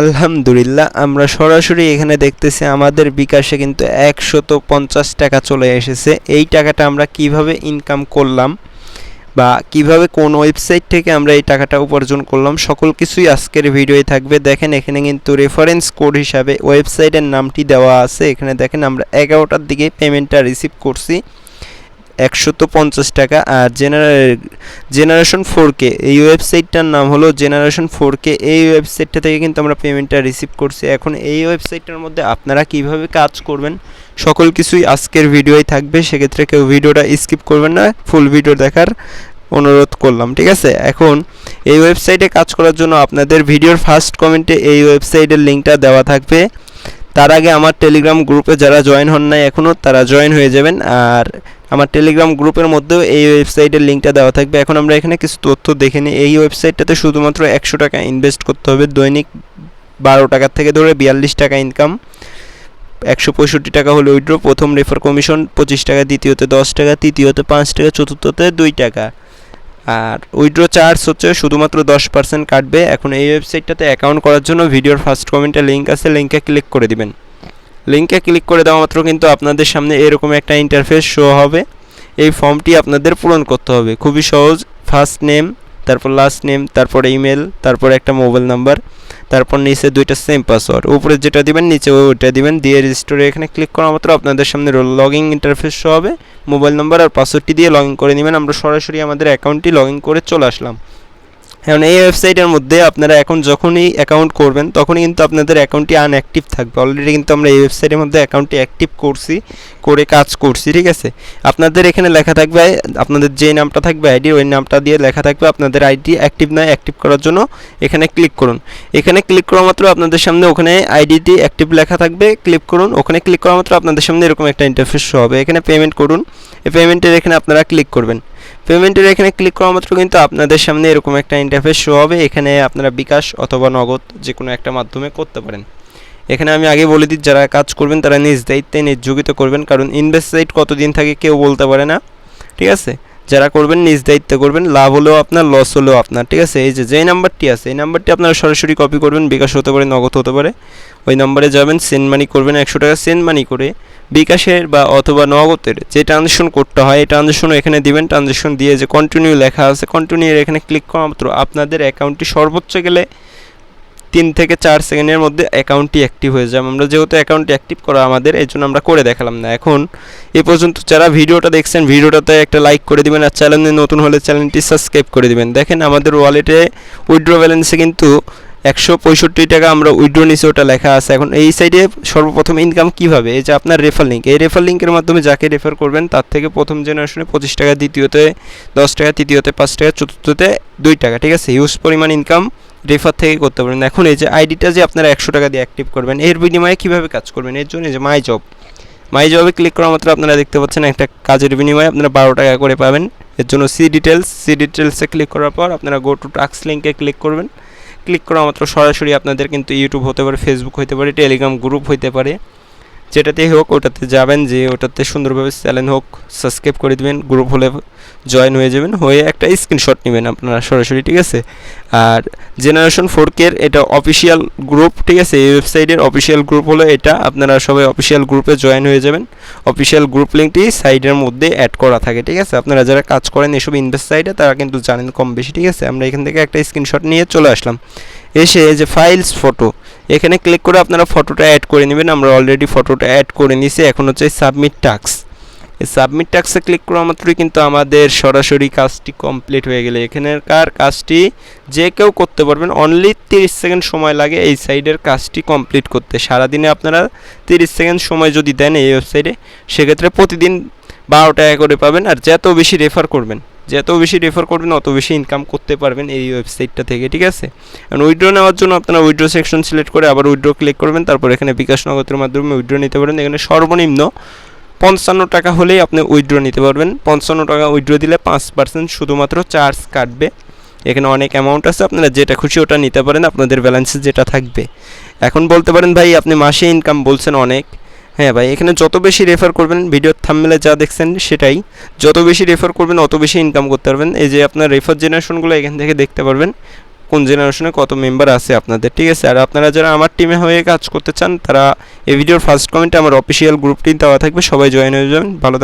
আলহামদুলিল্লাহ, আমরা সরাসরি এখানে দেখতেছি আমাদের বিকাশে কিন্তু একশত পঞ্চাশ টাকা চলে এসেছে। এই টাকাটা আমরা কীভাবে ইনকাম করলাম বা কীভাবে কোন ওয়েবসাইট থেকে আমরা এই টাকাটা উপার্জন করলাম, সকল কিছুই আজকের ভিডিওয়ে থাকবে। দেখেন, এখানে কিন্তু রেফারেন্স কোড হিসাবে ওয়েবসাইটের নামটি দেওয়া আছে। এখানে দেখেন, আমরা এগারোটার দিকে পেমেন্টটা রিসিভ করছি। একশত পঞ্চাশ টাকা। আর জেনারে জেনারেশন ফোর কে এই ওয়েবসাইটটার নাম হলো জেনারেশন ফোর কে এই ওয়েবসাইটটা থেকে কিন্তু আমরা পেমেন্টটা রিসিভ করছি। এখন এই ওয়েবসাইটটার মধ্যে আপনারা কীভাবে কাজ করবেন, সকল কিছুই আজকের ভিডিওই থাকবে। সেক্ষেত্রে কেউ ভিডিওটা স্কিপ করবেন না ফুল ভিডিও দেখার অনুরোধ করলাম, ঠিক আছে? এখন এই ওয়েবসাইটে কাজ করার জন্য আপনাদের ভিডিওর ফার্স্ট কমেন্টে এই ওয়েবসাইটের লিঙ্কটা দেওয়া থাকবে। তার আগে আমার টেলিগ্রাম গ্রুপে যারা জয়েন হন নাই এখনও তারা জয়েন হয়ে যাবেন। আর আমার টেলিগ্রাম গ্রুপের মধ্যেও এই ওয়েবসাইটের লিঙ্কটা দেওয়া থাকবে। এখন আমরা এখানে কিছু তথ্য দেখে নিই। এই ওয়েবসাইটটাতে শুধুমাত্র একশো টাকা ইনভেস্ট করতে হবে। দৈনিক বারো টাকার থেকে ধরে বিয়াল্লিশ টাকা ইনকাম একশো পঁয়ষট্টি টাকা হলো উইড্রো প্রথম রেফার কমিশন পঁচিশ টাকা, দ্বিতীয়তে দশ টাকা, তৃতীয়তে পাঁচ টাকা, চতুর্থতে দুই টাকা। আর উইড্রো চার্জ হচ্ছে শুধুমাত্র দশ পার্সেন্ট কাটবে। এখন এই ওয়েবসাইটটাতে অ্যাকাউন্ট করার জন্য ভিডিওর ফার্স্ট কমেন্টে লিঙ্ক আছে। লিঙ্কে ক্লিক করে দিবেন। লিঙ্কে ক্লিক করে দেওয়া মাত্র কিন্তু আপনাদের সামনে এরকম একটা ইন্টারফেস শো হবে। এই ফর্মটি আপনাদের পূরণ করতে হবে। খুবই সহজ। ফার্স্ট নেম তারপর লাস্ট নেম তারপর ইমেল তারপর একটা মোবাইল নাম্বার তারপর নিচে দুইটা সেম পাসওয়ার্ড উপরে যেটা দিবেন, নিচে ওইটা দিবেন। দিয়ে রেজিস্টোরে এখানে ক্লিক করা মাত্র আপনাদের সামনে লগ ইন ইন্টারফেস শো হবে। মোবাইল নাম্বার আর পাসওয়ার্ডটি দিয়ে লগ ইন করে নেবেন। আমরা সরাসরি আমাদের অ্যাকাউন্টটি লগ ইন করে চলে আসলাম। এখন এই ওয়েবসাইটের মধ্যে আপনারা এখন যখনই অ্যাকাউন্ট করবেন, তখনই কিন্তু আপনাদের অ্যাকাউন্টটি আনঅ্যাক্টিভ থাকবে। অলরেডি কিন্তু আমরা এই ওয়েবসাইটের মধ্যে অ্যাকাউন্টটি অ্যাক্টিভ করছি, করে কাজ করছি, ঠিক আছে? আপনাদের এখানে লেখা থাকবে, আপনাদের যে নামটা থাকবে আইডি ওই নামটা দিয়ে লেখা থাকবে আপনাদের আইডি অ্যাক্টিভ নয় অ্যাক্টিভ করার জন্য এখানে ক্লিক করুন। এখানে ক্লিক করা মাত্র আপনাদের সামনে ওখানে আইডিটি অ্যাক্টিভ লেখা থাকবে ক্লিক করুন। ওখানে ক্লিক করা মাত্র আপনাদের সামনে এরকম একটা ইন্টারফেস হবে। এখানে পেমেন্ট করুন। এই পেমেন্টের এখানে আপনারা ক্লিক করবেন। পেমেন্টের এখানে ক্লিক করা মাত্র কিন্তু আপনাদের সামনে এরকম একটা ইন্টারফেস শো হবে। এখানে আপনারা বিকাশ অথবা নগদ যে কোনো একটা মাধ্যমে করতে পারেন। এখানে আমি আগে বলে দিই, যারা কাজ করবেন তারা নিজ দায়িত্বে নির্যোগিত করবেন। কারণ ইনভেস্ট সাইট কতদিন থাকে কেউ বলতে পারে না। ঠিক আছে? যারা করবেন, নিজ দায়িত্ব করবেন, লাভ হলেও আপনার লস হলেও আপনার, ঠিক আছে? এই যে, যেই নাম্বারটি আছে, এই নাম্বারটি আপনারা সরাসরি কপি করবেন, বিকাশ হতে পারে, নগদ হতে পারে। ওই নাম্বারে যাবেন সেন্ড মানি করবেন, একশো টাকা সেন্ড মানি করে বিকাশের বা অথবা নগদের যে ট্রানজেকশন করতে হয়, এই ট্রানজেকশনও এখানে দিবেন। ট্রানজেকশন দিয়ে যে কন্টিনিউ লেখা আছে কন্টিনিউ এখানে ক্লিক করা মাত্র আপনাদের অ্যাকাউন্টটি সর্বোচ্চ গেলে তিন থেকে চার সেকেন্ডের মধ্যে অ্যাকাউন্টটি অ্যাক্টিভ হয়ে যাবে। আমরা যেহেতু অ্যাকাউন্টটি অ্যাক্টিভ করা আমাদের এই জন্য আমরা করে দেখালাম না। এখন এ পর্যন্ত যারা ভিডিওটা দেখছেন, ভিডিওটাতে একটা লাইক করে দিবেন আর চ্যানেলে নতুন হলে চ্যানেলটি সাবস্ক্রাইব করে দিবেন। দেখেন আমাদের ওয়ালেটে উইড্রো ব্যালেন্সে কিন্তু একশো পঁয়ষট্টি টাকা আমরা উইড্রো নিচে ওটা লেখা আছে। এখন এই সাইডে সর্বপ্রথম ইনকাম কীভাবে? এই যে আপনার রেফার লিঙ্ক এই রেফার লিঙ্কের মাধ্যমে যাকে রেফার করবেন, তার থেকে প্রথম জেনারেশনে পঁচিশ টাকা, দ্বিতীয়তে দশ টাকা, তৃতীয়তে পাঁচ টাকা, চতুর্থতে দুই টাকা। ঠিক আছে? হিউজ পরিমাণ ইনকাম রেফার থেকে করতে পারেন এখন এই যে আইডিটা যে আপনারা একশো টাকা দিয়ে অ্যাক্টিভ করবেন, এর বিনিময়ে কীভাবে কাজ করবেন? এর জন্য যে মাই জব মাই জবে ক্লিক করা মাত্র আপনারা দেখতে পাচ্ছেন একটা কাজের বিনিময়ে আপনারা বারো টাকা করে পাবেন। এর জন্য সি ডিটেলস সি ডিটেলসে ক্লিক করার পর আপনারা গো টু টাক্স লিঙ্কে ক্লিক করবেন। ক্লিক করা মাত্র সরাসরি আপনাদের কিন্তু ইউটিউব হতে পারে ফেসবুক হতে পারে টেলিগ্রাম গ্রুপ হতে পারে। যেটাতেই হোক, ওটাতে যাবেন, যে ওটাতে সুন্দরভাবে চ্যানেল হোক, সাবস্ক্রাইব করে দেবেন গ্রুপ হলে জয়েন হয়ে যাবেন, হয়ে একটা স্ক্রিনশট নেবেন আপনারা সরাসরি, ঠিক আছে? আর জেনারেশন ফোর কের এটা অফিসিয়াল গ্রুপ ঠিক আছে? এই ওয়েবসাইটের অফিসিয়াল গ্রুপ হলো এটা আপনারা সবাই অফিসিয়াল গ্রুপে জয়েন হয়ে যাবেন। অফিসিয়াল গ্রুপ লিঙ্কটি সাইডের মধ্যে অ্যাড করা থাকে, ঠিক আছে? আপনারা যারা কাজ করেন এসব ইনভেস্ট সাইডে তারা কিন্তু জানেন কম বেশি, ঠিক আছে? আমরা এখান থেকে একটা স্ক্রিনশট নিয়ে চলে আসলাম। এসে যে ফাইলস ফটো এখানে ক্লিক করে আপনারা ফটোটা অ্যাড করে নেবেন। আমরা অলরেডি ফটোটা অ্যাড করে নিছি এখন হচ্ছে সাবমিট টাক্স এই সাবমিট টাক্সে ক্লিক করা মাত্রই কিন্তু আমাদের সরাসরি কাজটি কমপ্লিট হয়ে গেলে। এখানকার কাজটি? যে কেউ করতে পারবেন। অনলি তিরিশ সেকেন্ড সময় লাগে এই সাইডের কাজটি কমপ্লিট করতে। সারাদিনে আপনারা তিরিশ সেকেন্ড সময় যদি দেন এই ওয়েবসাইটে সেক্ষেত্রে প্রতিদিন বারো টাকা করে পাবেন। আর যত বেশি রেফার করবেন যত বেশি রেফার করবেন, অত বেশি ইনকাম করতে পারবেন এই ওয়েবসাইটটা থেকে, ঠিক আছে? আর উইড্রো নেওয়ার জন্য আপনারা উইড্রো সেকশন সিলেক্ট করে আবার উইড্রো ক্লিক করবেন, তারপর এখানে বিকাশ নগদের মাধ্যমে উইড্রো নিতে পারেন এখানে সর্বনিম্ন পঞ্চান্ন টাকা হলেই আপনি উইড্রো নিতে পারবেন। পঞ্চান্ন টাকা উইড্রো দিলে পাঁচ পার্সেন্ট শুধুমাত্র চার্জ কাটবে। এখানে অনেক অ্যামাউন্ট আছে, আপনারা যেটা খুশি ওটা নিতে পারেন, আপনাদের ব্যালেন্সে যেটা থাকবে। এখন বলতে পারেন ভাই, আপনি মাসে ইনকাম বলছেন অনেক। হ্যাঁ ভাই, এখানে যত বেশি রেফার করবেন ভিডিওর থাম্বনেলে যা দেখছেন সেটাই। যত বেশি রেফার করবেন, অত বেশি ইনকাম করতে পারবেন। এই যে আপনার রেফার জেনারেশনগুলো এখান থেকে দেখতে পারবেন, কোন জেনারেশনে কত মেম্বার আছে আপনাদের, ঠিক আছে? আর আপনারা যারা আমার টিমে হয়ে কাজ করতে চান, তারা এই ভিডিওর ফার্স্ট কমেন্টে আমার অফিসিয়াল গ্রুপটি দেওয়া থাকবে, সবাই জয়েন হয়ে যাবেন। ভালো